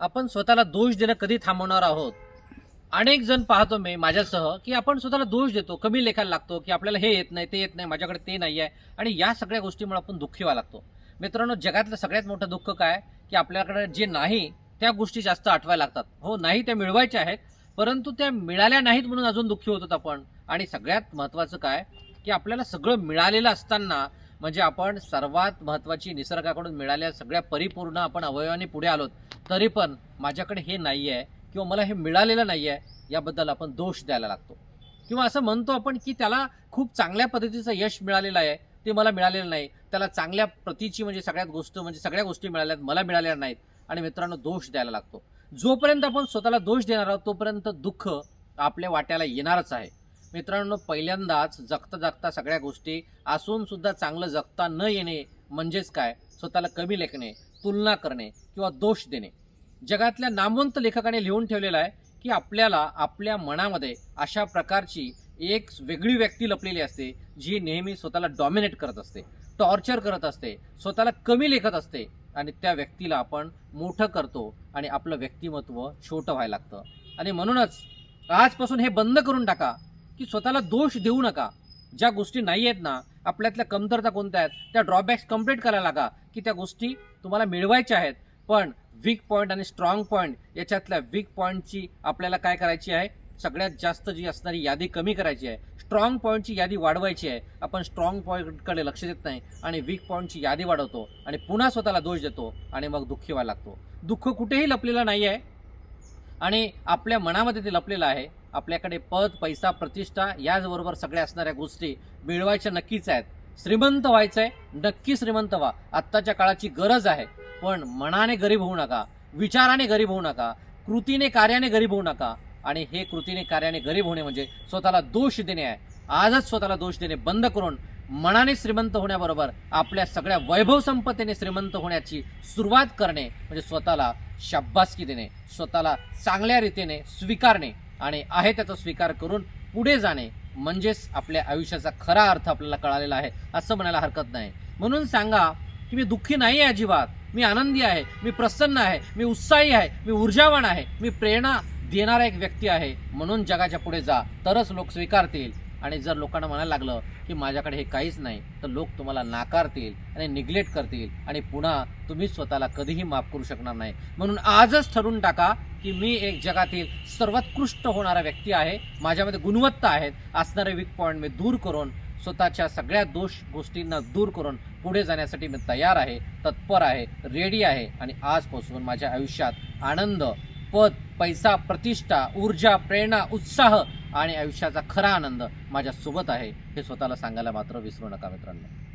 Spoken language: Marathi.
आपण स्वतःला दोष देणं कधी थांबवणार आहोत? अनेक जण पाहतो मी माझ्यासह की आपण स्वतःला दोष देतो कमी लेखायला लागतो की आपल्याला हे येत नाही ते येत नाही माझ्याकडे ते नाही आहे आणि या सगळ्या गोष्टीमुळे आपण दुःखी व्हायला लागतो. मित्रांनो जगातलं सगळ्यात मोठं दुःख काय? की आपल्याकडे जे नाही त्या गोष्टी जास्त आठवायला लागतात. हो नाही त्या मिळवायच्या आहेत परंतु त्या मिळाल्या नाहीत म्हणून अजून दुःखी होतो आपण. आणि सगळ्यात महत्त्वाचं काय? की आपल्याला सगळं मिळालेलं असताना म्हणजे आपण सर्वात महत्त्वाची निसर्गाकडून मिळाल्या सगळ्या परिपूर्ण आपण अवयवाने पुढे आलोत तरी पण माझ्याकडे हे नाही आहे किंवा मला हे मिळालेलं नाही आहे याबद्दल आपण दोष द्यायला लागतो. किंवा असं म्हणतो आपण की त्याला खूप चांगल्या पद्धतीचं यश मिळालेलं आहे ते मला मिळालेलं नाही त्याला चांगल्या प्रतीची म्हणजे सगळ्यात गोष्ट म्हणजे सगळ्या गोष्टी मिळाल्यात मला मिळालेल्या नाहीत आणि मित्रांनो दोष द्यायला लागतो. जोपर्यंत आपण स्वतःला दोष देणार आहोत तोपर्यंत दुःख आपल्या वाट्याला येणारच आहे. मित्रांनो पहिल्यांदाच जगता जगता सगळ्या गोष्टी असून सुद्धा चांगलं जगता न येणे म्हणजेच काय? स्वतःला कमी लेखणे तुलना करणे किंवा दोष देणे. जगातल्या नामवंत लेखकाने लिहून ठेवलेलं आहे की आपल्याला आपल्या मनामध्ये अशा प्रकारची एक वेगळी व्यक्ती लपलेली असते जी नेहमी स्वतःला डॉमिनेट करत असते टॉर्चर करत असते स्वतःला कमी लेखत असते आणि त्या व्यक्तीला आपण मोठं करतो आणि आपलं व्यक्तिमत्व छोटं व्हायला लागतं. आणि म्हणूनच आजपासून हे बंद करून टाका. की स्वतःला दोष देऊ नका. ज्या गोष्टी नाही आहेत ना आपल्यातल्या कमतरता कोणत्या आहेत त्या ड्रॉबॅक्स कंप्लीट करायला लागा की त्या गोष्टी तुम्हाला मिळवायच्या आहेत. पण वीक पॉईंट आणि स्ट्रॉंग पॉईंट याच्यातल्या वीक पॉईंटची आपल्याला काय करायची आहे? सगळ्यात जास्त जी असणारी यादी कमी करायची आहे. स्ट्रॉंग पॉईंटची यादी वाढवायची आहे. आपण स्ट्रॉंग पॉईंटकडे लक्ष देत नाही आणि वीक पॉईंटची यादी वाढवतो आणि पुन्हा स्वतःला दोष देतो आणि मग दुःखी व्हायला लागतो. दुःख कुठेही लपलेलं नाही आहे आणि आपल्या मनामध्ये ते लपलेलं आहे. आपल्याकडे पद पैसा प्रतिष्ठा याचबरोबर सगळ्या असणाऱ्या गोष्टी मिळवायच्या नक्कीच आहेत. श्रीमंत व्हायचंय नक्की श्रीमंत व्हा. आत्ताच्या काळाची गरज आहे पण मनाने गरीब होऊ नका विचाराने गरीब होऊ नका कृतीने कार्याने गरीब होऊ नका. आणि हे कृतीने कार्याने गरीब होणे म्हणजे स्वतःला दोष देणे आहे. आजच स्वतःला दोष देणे बंद करून मनाने श्रीमंत होण्याबरोबर आपल्या सगळ्या वैभव संपत्तीने श्रीमंत होण्याची सुरुवात करणे म्हणजे स्वतःला शाब्बासकी देणे स्वतःला चांगल्या रीतीने स्वीकारणे. आणि आहे त्याचा स्वीकार करून पुढे जाणे म्हणजेच आपल्या आयुष्याचा खरा अर्थ आपल्याला कळालेला आहे असं म्हणायला हरकत नाही. म्हणून सांगा की मी दुःखी नाही आहे अजिबात. मी आनंदी आहे मी प्रसन्न आहे मी उत्साही आहे मी ऊर्जावान आहे मी प्रेरणा देणारा एक व्यक्ती आहे. म्हणून जगाच्या पुढे जा तरच लोक स्वीकारतील. आणि जर लोकांना म्हणायला लागलं की माझ्याकडे हे काहीच नाही तर लोक तुम्हाला नाकारतील आणि निग्लेक्ट करतील आणि पुन्हा तुम्ही स्वतःला कधीही माफ करू शकणार नाही. म्हणून आजच ठरवून टाका की मी एक जगातील सर्वोत्कृष्ट होणारा व्यक्ती आहे माझ्यामध्ये गुणवत्ता आहेत असणारे वीक पॉईंट मी दूर करून स्वतःच्या सगळ्या दोष गोष्टींना दूर करून पुढे जाण्यासाठी मी तयार आहे तत्पर आहे रेडी आहे आणि आजपासून माझ्या आयुष्यात आनंद पद पैसा प्रतिष्ठा ऊर्जा प्रेरणा उत्साह आणि आयुष्याचा खरा आनंद माझ्यासोबत आहे हे स्वतःला सांगायला मात्र विसरू नका मित्रांनो.